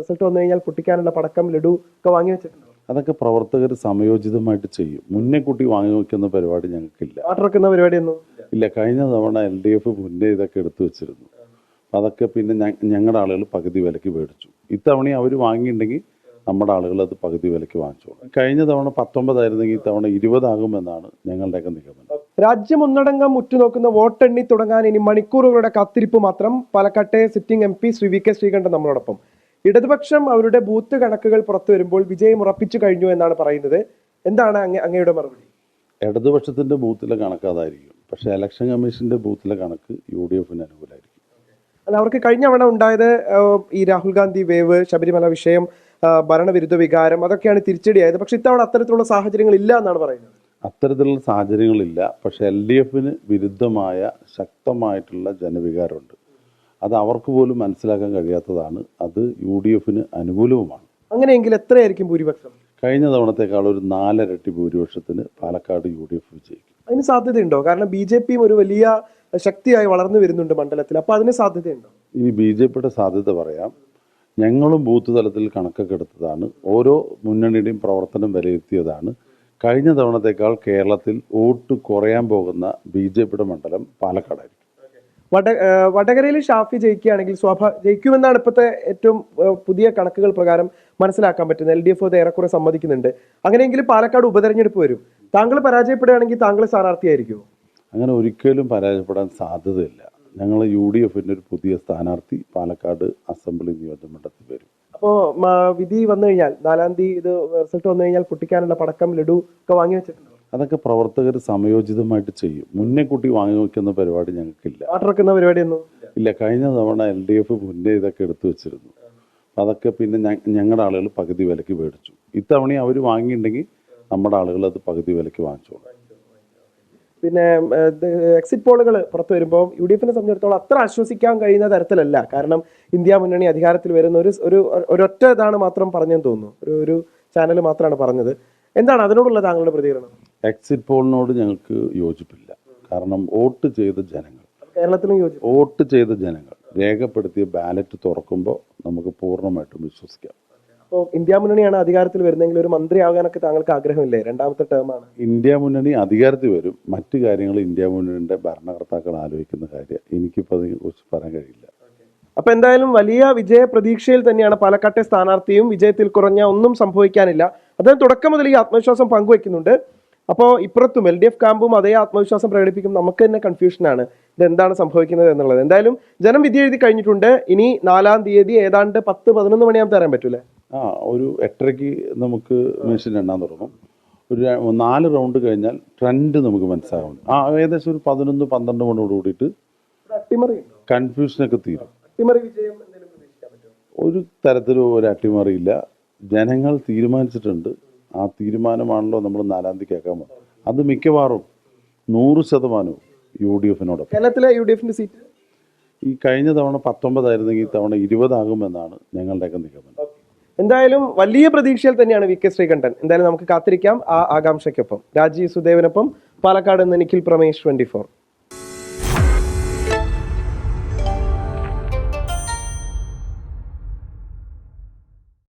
Result വന്നു കഴിഞ്ഞാൽ പൊട്ടിക്കാനുള്ള പടക്കം ലഡു ഒക്കെ വാങ്ങി വെച്ചിട്ടുണ്ടോ? അതൊക്കെ പ്രവർത്തകർ സമയോചിതമായിട്ട് ചെയ്യും. മുന്നേ കുട്ടി വാങ്ങി വെക്കുന്ന പരിപാടി ഞങ്ങൾക്കില്ല. വാട്ടർ വെക്കുന്ന പരിപാടിയൊന്നും ഇല്ല. കഴിഞ്ഞ തവണ എൽ ഡി എഫ് മുന്നേ ഇതൊക്കെ എടുത്തു വെച്ചിരുന്നു. അതൊക്കെ പിന്നെ ഞങ്ങളുടെ ആളുകൾ പകുതി വിലക്ക് മേടിച്ചു. ഇത്തവണ അവർ വാങ്ങിയിട്ടുണ്ടെങ്കിൽ നമ്മുടെ ആളുകൾ അത് പകുതി വിലക്ക് വാങ്ങിച്ചോളും. കഴിഞ്ഞ തവണ പത്തൊമ്പതായിരുന്നെങ്കിൽ ഇത്തവണ ഇരുപതാകുമെന്നാണ് ഞങ്ങളുടെയൊക്കെ നിഗമനം. രാജ്യം ഒന്നടങ്കം ഉറ്റുനോക്കുന്ന വോട്ടെണ്ണി തുടങ്ങാൻ ഇനി മണിക്കൂറുകളുടെ കാത്തിരിപ്പ് മാത്രം. പാലക്കാട്ടെ sitting M P Shri V K Sreekandan നമ്മളോടൊപ്പം. ഇടതുപക്ഷം അവരുടെ ബൂത്ത് കണക്കുകൾ പുറത്തു വരുമ്പോൾ വിജയം ഉറപ്പിച്ചു കഴിഞ്ഞു എന്നാണ് പറയുന്നത്. എന്താണ് അങ്ങ അങ്ങയുടെ മറുപടി? ഇടതുപക്ഷത്തിന്റെ ബൂത്തിലെ കണക്ക് അതായിരിക്കും. പക്ഷേ ഇലക്ഷൻ കമ്മീഷന്റെ ബൂത്തിലെ കണക്ക് യു ഡി എഫിന് അനുകൂലമായിരിക്കും അല്ല അവർക്ക് കഴിഞ്ഞ തവണ ഉണ്ടായത് ഈ രാഹുൽ ഗാന്ധി വേവ് ശബരിമല വിഷയം ഭരണവിരുദ്ധ വികാരം അതൊക്കെയാണ് തിരിച്ചടിയായത്. പക്ഷെ ഇത്തവണ അത്തരത്തിലുള്ള സാഹചര്യങ്ങൾ ഇല്ല എന്നാണ് പറയുന്നത്. അത്തരത്തിലുള്ള സാഹചര്യങ്ങളില്ല. പക്ഷേ എൽ ഡി എഫിന് വിരുദ്ധമായ ശക്തമായിട്ടുള്ള ജനവികാരമുണ്ട്. അത് അവർക്ക് പോലും മനസ്സിലാക്കാൻ കഴിയാത്തതാണ്. അത് യു ഡി എഫിന് അനുകൂലവുമാണ്. അങ്ങനെയെങ്കിൽ എത്രയായിരിക്കും ഭൂരിപക്ഷം? കഴിഞ്ഞ തവണത്തേക്കാൾ ഒരു നാലരട്ടി ഭൂരിപക്ഷത്തിന് പാലക്കാട് യു ഡി എഫ് വിജയിക്കും. അതിന് സാധ്യതയുണ്ടോ? കാരണം ബി ജെ പിയും ഒരു വലിയ ശക്തിയായി വളർന്നു വരുന്നുണ്ട് മണ്ഡലത്തിൽ. അപ്പൊ അതിന് സാധ്യതയുണ്ടോ? ഇനി ബി ജെ പിയുടെ സാധ്യത പറയാം. ഞങ്ങളും ബൂത്ത് തലത്തിൽ കണക്കൊക്കെ എടുത്തതാണ്. ഓരോ മുന്നണിയുടെയും പ്രവർത്തനം വിലയിരുത്തിയതാണ്. കഴിഞ്ഞ തവണത്തേക്കാൾ കേരളത്തിൽ വോട്ട് കുറയാൻ പോകുന്ന ബി ജെ പിയുടെ മണ്ഡലം പാലക്കാടായിരിക്കും. വട വടകരയിൽ ഷാഫി ജയിക്കുകയാണെങ്കിൽ സ്വാഭ ജയിക്കുമെന്നാണ് ഇപ്പോഴത്തെ ഏറ്റവും പുതിയ കണക്കുകൾ പ്രകാരം മനസ്സിലാക്കാൻ പറ്റുന്നത്. എൽ ഡി എഫ് അത് ഏറെക്കുറെ സമ്മതിക്കുന്നുണ്ട്. അങ്ങനെയെങ്കിൽ പാലക്കാട് ഉപതെരഞ്ഞെടുപ്പ് വരും. താങ്കൾ പരാജയപ്പെടുകയാണെങ്കിൽ താങ്കൾ സ്ഥാനാർത്ഥിയായിരിക്കുമോ? അങ്ങനെ ഒരിക്കലും പരാജയപ്പെടാൻ സാധ്യതയില്ല. ഞങ്ങൾ യു ഡി എഫിന്റെ ഒരു പുതിയ സ്ഥാനാർത്ഥി പാലക്കാട് അസംബ്ലി നിയോജകമണ്ഡലത്തിൽ വരും. അപ്പോൾ വിധി വന്നു കഴിഞ്ഞാൽ നാലാം തീയതി ഇത് റിസൾട്ട് വന്നു കഴിഞ്ഞാൽ പൊട്ടിക്കാനുള്ള പടക്കം ലഡു ഒക്കെ വാങ്ങി വെച്ചിട്ടുണ്ടോ? അതൊക്കെ പ്രവർത്തകർ സമയോചിതമായിട്ട് ചെയ്യും. മുന്നേ കൂട്ടി വാങ്ങി വയ്ക്കുന്ന പരിപാടി ഞങ്ങൾക്കില്ല. പരിപാടിയൊന്നും ഇല്ല. കഴിഞ്ഞ തവണ എൽ ഡി എഫ് മുന്നേ ഇതൊക്കെ എടുത്തു വെച്ചിരുന്നു. അതൊക്കെ പിന്നെ ഞങ്ങളുടെ ആളുകൾ പകുതി വിലക്ക് മേടിച്ചു. ഇത്തവണ അവർ വാങ്ങിയിട്ടുണ്ടെങ്കിൽ നമ്മുടെ ആളുകൾ അത് പകുതി വിലക്ക് വാങ്ങിച്ചോളും. പിന്നെ എക്സിറ്റ് പോളുകൾ പുറത്തു വരുമ്പോൾ യു ഡി എഫിനെ സംബന്ധിച്ചിടത്തോളം അത്ര ആശ്വസിക്കാൻ കഴിയുന്ന തരത്തിലല്ല. കാരണം ഇന്ത്യ മുന്നണി അധികാരത്തിൽ വരുന്ന ഒരു ഒരു ഒരൊറ്റ ഇതാണ് മാത്രം പറഞ്ഞെന്ന് തോന്നുന്നു. ഒരു ഒരു ചാനൽ മാത്രമാണ് പറഞ്ഞത്. എന്താണ് അതിനോടുള്ള താങ്കളുടെ പ്രതികരണം? എക്സിറ്റ് പോളിനോട് ഞങ്ങൾക്ക് യോജിപ്പില്ല. കാരണം വോട്ട് ചെയ്ത ജനങ്ങൾ കേരളത്തിലും യോജിപ്പ് വോട്ട് ചെയ്ത ജനങ്ങൾ രേഖപ്പെടുത്തിയ ബാലറ്റ് തുറക്കുമ്പോൾ നമുക്ക് പൂർണമായിട്ടും വിശ്വസിക്കാം. അപ്പോൾ ഇന്ത്യ മുന്നണിയാണ് അധികാരത്തിൽ വരുന്നതെങ്കിൽ ഒരു മന്ത്രി മന്ത്രിയാകാനൊക്കെ താങ്കൾക്ക് ആഗ്രഹമില്ലേ? രണ്ടാമത്തെ ടേമാണ് ഇന്ത്യ മുന്നണി അധികാരത്തിൽ വരും. മറ്റു കാര്യങ്ങൾ ഇന്ത്യ മുന്നണിയുടെ ഭരണകർത്താക്കൾ ആലോചിക്കുന്ന കാര്യം എനിക്കിപ്പോൾ അതിനെക്കുറിച്ച് പറയാൻ കഴിയില്ല. അപ്പൊ എന്തായാലും വലിയ വിജയ പ്രതീക്ഷയിൽ തന്നെയാണ് പാലക്കാട്ടെ സ്ഥാനാർത്ഥിയും വിജയത്തിൽ കുറഞ്ഞ ഒന്നും സംഭവിക്കാനില്ല. അദ്ദേഹം തുടക്കം മുതൽ ഈ ആത്മവിശ്വാസം പങ്കുവെക്കുന്നുണ്ട് അപ്പോൾ ഇപ്പുറത്തും എൽ ഡി എഫ് ക്യാമ്പും അതേ ആത്മവിശ്വാസം പ്രകടിപ്പിക്കും. നമുക്ക് തന്നെ കൺഫ്യൂഷനാണ് ഇത് എന്താണ് സംഭവിക്കുന്നത് എന്നുള്ളത്. എന്തായാലും ജനം വിധി എഴുതി കഴിഞ്ഞിട്ടുണ്ട്. ഇനി നാലാം തീയതി ഏതാണ്ട് പത്ത് പതിനൊന്ന് മണിയാകുമ്പോൾ തരാൻ പറ്റൂലേ ആ ഒരു എട്ടരയ്ക്ക് നമുക്ക് മെഷീൻ എണ്ണാൻ തുടങ്ങും. ഒരു നാല് റൗണ്ട് കഴിഞ്ഞാൽ ട്രെൻഡ് നമുക്ക് മനസ്സിലാകും ആ ഏകദേശം ഒരു പതിനൊന്ന് പന്ത്രണ്ട് മണിയോട് കൂടിയിട്ട് അട്ടിമറി കൺഫ്യൂഷനൊക്കെ തീരും. ഒരു തരത്തിലും ഒരു അട്ടിമറിയില്ല ജനങ്ങൾ തീരുമാനിച്ചിട്ടുണ്ട്. ആ തീരുമാനമാണല്ലോ നമ്മൾ നാലാം തീയതി കേൾക്കാൻ പോകുന്നത്. അത് മിക്കവാറും നൂറ് ശതമാനവും യു ഡി എഫിനോടൊപ്പം. കേരളത്തിലെ യു ഡി എഫിന്റെ സീറ്റ്? ഈ കഴിഞ്ഞ തവണ പത്തൊമ്പതായിരുന്നെങ്കിൽ ഇത്തവണ ഇരുപതാകുമെന്നാണ് ഞങ്ങളുടെയൊക്കെ നിഗമനം. എന്തായാലും വലിയ പ്രതീക്ഷയിൽ തന്നെയാണ് വി കെ ശ്രീകണ്ഠൻ. എന്തായാലും നമുക്ക് കാത്തിരിക്കാം ആ ആകാംക്ഷയ്ക്കൊപ്പം. രാജീവ് സുദേവനൊപ്പം പാലക്കാട് നിന്ന് നിഖിൽ പ്രമേഷ് ട്വന്റി ഫോർ.